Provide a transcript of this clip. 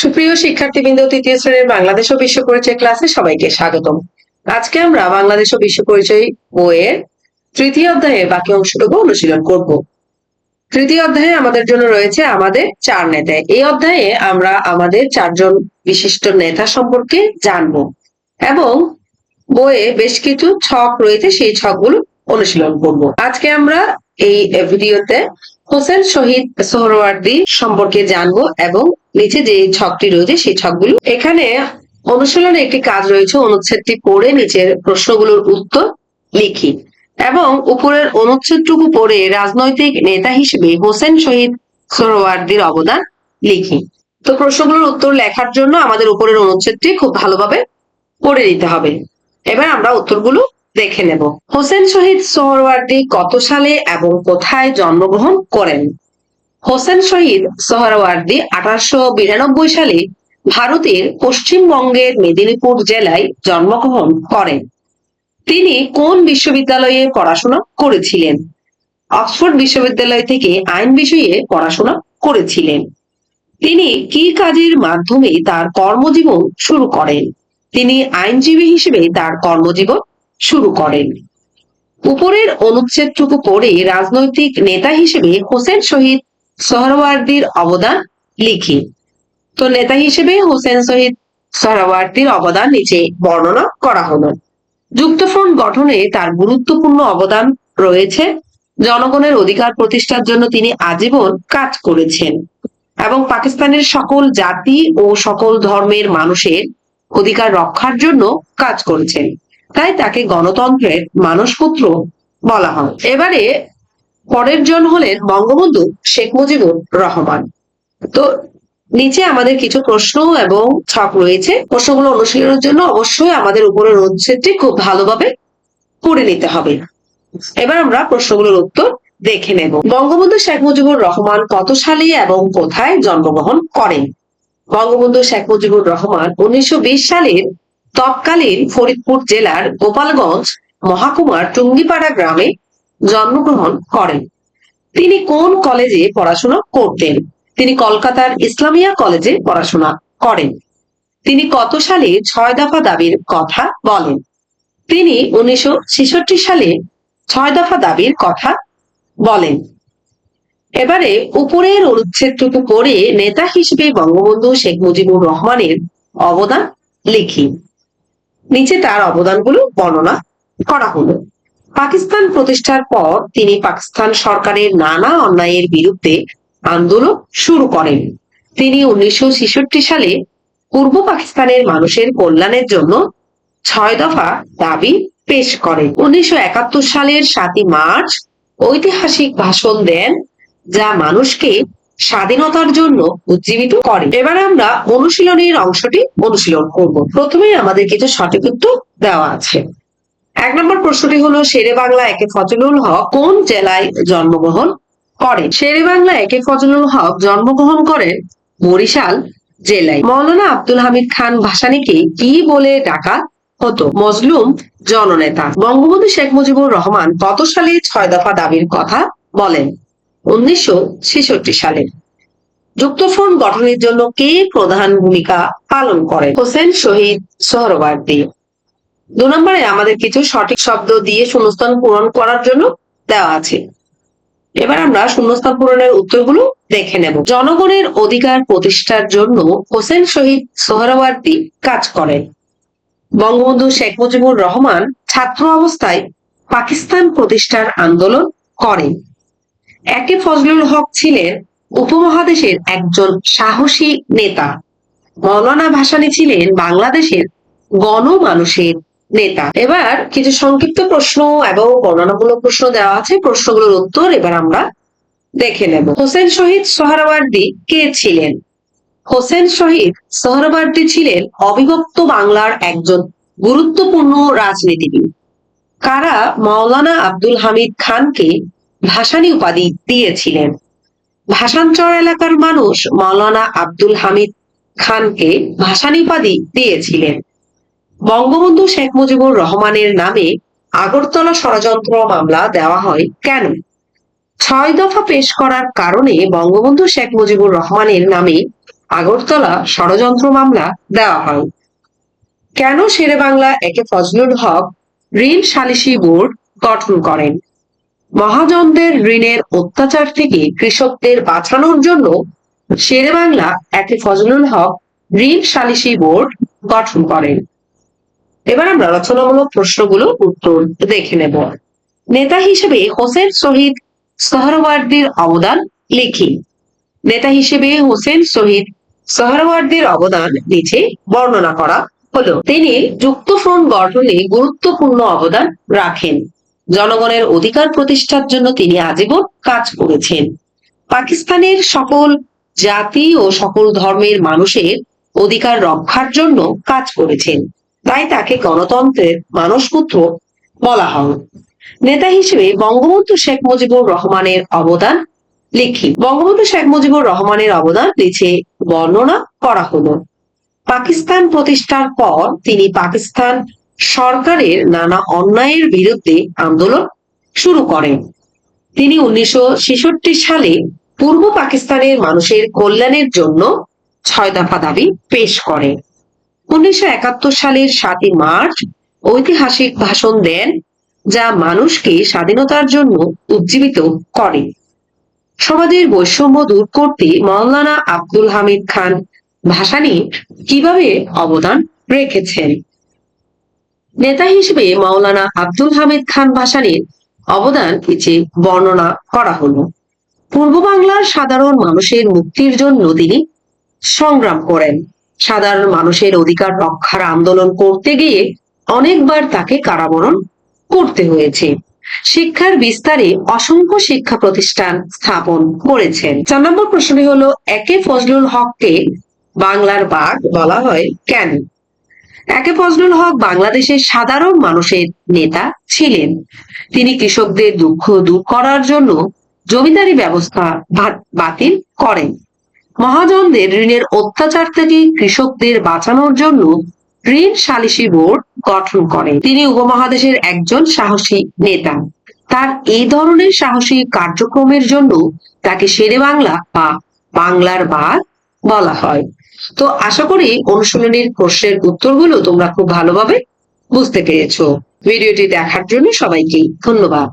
সুপ্রিয় শিক্ষার্থীবৃন্দ, তৃতীয় শ্রেণির বাংলাদেশ ও বিশ্ব পরিচয় ক্লাসে সবাইকে স্বাগতম। আজকে আমরা বাংলাদেশ ও বিশ্ব পরিচয় বইয়ের তৃতীয় অধ্যায়ের বাকি অংশটুকু অনুশীলন করব। তৃতীয় অধ্যায়ে আমাদের জন্য রয়েছে আমাদের চার নেতা। এই অধ্যায়ে আমরা আমাদের চারজন বিশিষ্ট নেতা সম্পর্কে জানব এবং বইয়ে বেশ কিছু ছক রয়েছে, সেই ছকগুলো অনুশীলন করব। আজকে আমরা এই ভিডিওতে হোসেন শহীদ সোহরওয়ার্দী সম্পর্কে জানব এবং নিচে যে ছকটি রয়েছে সেই ছকগুলো। এখানে অনুশীলনে একটি কাজ রয়েছে, অনুচ্ছেদটি পড়ে নিচের প্রশ্নগুলোর উত্তর লিখি। এবং উপরের অনুচ্ছেদটুকু পড়ে রাজনৈতিক নেতা হিসেবে হোসেন শহীদ সোহরওয়ার্দীর অবদান লিখি। তো প্রশ্নগুলোর উত্তর লেখার জন্য আমাদের উপরের অনুচ্ছেদটি খুব ভালোভাবে পড়ে নিতে হবে। এবার আমরা উত্তরগুলো দেখে নেব। হোসেন শহীদ সোহরওয়ার্দী কত সালে এবং কোথায় জন্মগ্রহণ করেন? হোসেন শহীদ সোহরাওয়ার্দী আঠারোশো বিরানব্বই সালে ভারতের পশ্চিমবঙ্গের মেদিনীপুর জেলায় জন্মগ্রহণ করেন। তিনি কোন বিশ্ববিদ্যালয়ে পড়াশোনা করেছিলেন? অক্সফোর্ড বিশ্ববিদ্যালয় থেকে আইন বিষয়ে পড়াশোনা করেছিলেন। তিনি কি কাজের মাধ্যমে তার কর্মজীবন শুরু করেন? তিনি আইনজীবী হিসেবে তার কর্মজীবন শুরু করেন। উপরের অনুচ্ছেদটুকু পড়ে রাজনৈতিক নেতা হিসেবে হোসেন শহীদ সোহরাওয়ার্দীর অবদান লিখি। তো নেতা হিসেবে হোসেন শহীদ সোহরাওয়ার্দীর অবদান নিচে বর্ণনা করা হলো। যুক্তফ্রন্ট গঠনে তার গুরুত্বপূর্ণ অবদান রয়েছে। জনগণের অধিকার প্রতিষ্ঠার জন্য তিনি আজীবন কাজ করেছেন এবং পাকিস্তানের সকল জাতি ও সকল ধর্মের মানুষের অধিকার রক্ষার জন্য কাজ করেছেন। তাই তাকে গণতন্ত্রের মানসপুত্র বলা হয়। এবারে পরের জন হলেন বঙ্গবন্ধু শেখ মুজিবুর রহমান। তো নিচে আমাদের কিছু প্রশ্ন এবং ছক রয়েছে। প্রশ্নগুলো অনুশীলনের জন্য অবশ্যই আমাদের উপরের অনুচ্ছেদটি খুব ভালোভাবে পড়ে নিতে হবে। এবার আমরা প্রশ্নগুলোর উত্তর দেখে নেব। বঙ্গবন্ধু শেখ মুজিবুর রহমান কত সালে এবং কোথায় জন্মগ্রহণ করেন? বঙ্গবন্ধু শেখ মুজিবুর রহমান উনিশশো বিশ সালের তৎকালীন ফরিদপুর জেলার গোপালগঞ্জ মহাকুমার টুঙ্গিপাড়া গ্রামে জন্মগ্রহণ করেন। তিনি কোন কলেজে পড়াশোনা করতেন? তিনি কলকাতার ইসলামিয়া কলেজে পড়াশোনা করেন। তিনি কত সালে ছয় দফা দাবির কথা বলেন? তিনি উনিশশো ছেষট্টি সালে ছয় দফা দাবির কথা বলেন। এবারে উপরের অনুচ্ছেদটুকু পড়ে নেতা হিসেবে বঙ্গবন্ধু শেখ মুজিবুর রহমানের অবদান লিখি। নিচে তার অবদানগুলো বর্ণনা করা হলো। পাকিস্তান প্রতিষ্ঠার পর তিনি পাকিস্তান সরকারের নানা অন্যায়ের বিরুদ্ধে আন্দোলন শুরু করেন। তিনি উনিশশো ছেষট্টি সালে পূর্ব পাকিস্তানের মানুষের কল্যাণের জন্য ছয় দফা দাবি পেশ করেন। উনিশশো একাত্তর সালের সাতই মার্চ ঐতিহাসিক ভাষণ দেন যা মানুষকে স্বাধীনতার জন্য উজ্জীবিত করে এবার আমরা অনুশীলনের অংশটি অনুশীলন করব। প্রথমে আমাদের কিছু সঠিক উত্তর দেওয়া আছে। এক নম্বর প্রশ্নটি হলো, শেরে বাংলা একে ফজলুল হক কোন জেলায় জন্মগ্রহণ করেন শেরে বাংলা একে ফজলুল হক জন্মগ্রহণ করেন বরিশাল জেলায়। মৌলানা আব্দুল হামিদ খান ভাসানীকে কি বলে ডাকা হতো? মজলুম জননেতা। বঙ্গবন্ধু শেখ মুজিবুর রহমান কত সালে ছয় দফা দাবির কথা বলেন? উনিশশো সালে। যুক্তফ্রন্ট গঠনের জন্য কে প্রধান ভূমিকা পালন করেন? হোসেন শহীদ সোহরওয়ার্দী। দু নম্বরে আমাদের কিছু সঠিক শব্দ দিয়ে শূন্যস্থান পূরণ করার জন্য দেওয়া আছে। এবার আমরা শূন্যস্থান পূরণের উত্তরগুলো দেখে নেব। জনগণের অধিকার প্রতিষ্ঠার জন্য হোসেন শহীদ সোহরাওয়ার্দী কাজ করেন। বঙ্গবন্ধু শেখ মুজিবুর রহমান ছাত্র অবস্থায় পাকিস্তান প্রতিষ্ঠার আন্দোলন করেন। একে ফজলুল হক ছিলেন উপমহাদেশের একজন সাহসী নেতা। মৌলানা ভাসানী ছিলেন বাংলাদেশের গণমানুষের নেতা। এবার কিছু সংক্ষিপ্ত প্রশ্ন এবং বর্ণনামূলক প্রশ্ন দেওয়া আছে। প্রশ্নগুলোর উত্তর এবার আমরা দেখে নেব। হোসেন শহীদ সোহরাওয়ার্দী কে ছিলেন? হোসেন শহীদ সোহরাওয়ার্দী ছিলেন অবিভক্ত বাংলার একজন গুরুত্বপূর্ণ রাজনীতিবিদ। কারা মাওলানা আব্দুল হামিদ খানকে ভাসানী উপাধি দিয়েছিলেন। ভাষাঞ্চর এলাকার মানুষ মাওলানা আব্দুল হামিদ খানকে ভাসানী উপাধি দিয়েছিলেন। বঙ্গবন্ধু শেখ মুজিবুর রহমানের নামে আগরতলা ষড়যন্ত্র মামলা দেওয়া হয় কেন? ছয় দফা পেশ করার কারণে বঙ্গবন্ধু শেখ মুজিবুর রহমানের নামে আগরতলা ষড়যন্ত্র মামলা দেওয়া হয়। কেন শেরে বাংলা একে ফজলুল হক ঋণ সালিসি বোর্ড গঠন করেন? মহাজনদের ঋণের অত্যাচার থেকে কৃষকদের বাঁচানোর জন্য শেরে বাংলা একে ফজলুল হক ঋণ সালিসি বোর্ড গঠন করেন। এবার আমরা রচনামূলক প্রশ্নগুলো উত্তর দেখে নেব। নেতা হিসেবে হোসেন শহীদ সোহরওয়ার্দীর অবদান লিখি। নেতা হিসেবে হোসেন শহীদ সোহরওয়ার্দীর অবদান নিচে বর্ণনা করা হলো। তিনি যুক্তফ্রন্ট গঠনে গুরুত্বপূর্ণ অবদান রাখেন। জনগণের অধিকার প্রতিষ্ঠার জন্য তিনি আজীবন কাজ করেছেন। পাকিস্তানের সকল জাতি ও সকল ধর্মের মানুষের অধিকার রক্ষার জন্য কাজ করেছেন। তাই তাকে গণতন্ত্রের মানসপুত্র বলা হয়। নেতা হিসেবে বঙ্গবন্ধু শেখ মুজিবুর রহমানের অবদান লিখি। বঙ্গবন্ধু শেখ মুজিবুর রহমানের অবদান নিচে বর্ণনা করা হলো। পাকিস্তান প্রতিষ্ঠার পর তিনি পাকিস্তান সরকারের নানা অন্যায়ের বিরুদ্ধে আন্দোলন শুরু করেন। তিনি উনিশশো ছেষট্টি সালে পূর্ব পাকিস্তানের মানুষের কল্যাণের জন্য ছয় দফা দাবি পেশ করেন। উনিশশো একাত্তর সালের সাতই মার্চ ঐতিহাসিক ভাষণ দেন, যা মানুষকে স্বাধীনতার জন্য উজ্জীবিত করে। সমাজের বৈষম্য দূর করতে মৌলানা আব্দুল হামিদ খান ভাসানী কীভাবে অবদান রেখেছেন? নেতা হিসেবে মাওলানা আব্দুল হামিদ খান ভাসানীর অবদান নিচে বর্ণনা করা হলো। পূর্ব বাংলার সাধারণ মানুষের মুক্তির জন্য তিনি সংগ্রাম করেন। সাধারণ মানুষের অধিকার রক্ষার আন্দোলন করতে গিয়ে অনেকবার তাকে কারাবরণ করতে হয়েছে। শিক্ষার বিস্তারে অসংখ্য শিক্ষা প্রতিষ্ঠান স্থাপন করেছেন। চার নম্বর প্রশ্নটি হলো, একে ফজলুল হককে বাংলার বাঘ বলা হয় কেন? একে ফজলুল হক বাংলাদেশের সাধারণ মানুষের নেতা ছিলেন। তিনি কৃষকদের দুঃখ দূর করার জন্য জমিদারি ব্যবস্থা বাতিল করেন। মহাজনদের ঋণের অত্যাচার থেকে কৃষকদের বাঁচানোর জন্য ঋণ সালিসি বোর্ড গঠন করেন তিনি উপমহাদেশের একজন সাহসী নেতা। তার এই ধরনের সাহসী কার্যক্রমের জন্য তাকে শেরে বাংলা বা বাংলার বাঘ বলা হয়। তো আশা করি অনুশীলনীর প্রশ্নের উত্তরগুলো তোমরা খুব ভালোভাবে বুঝতে পেরেছ। ভিডিওটি দেখার জন্য সবাইকে ধন্যবাদ।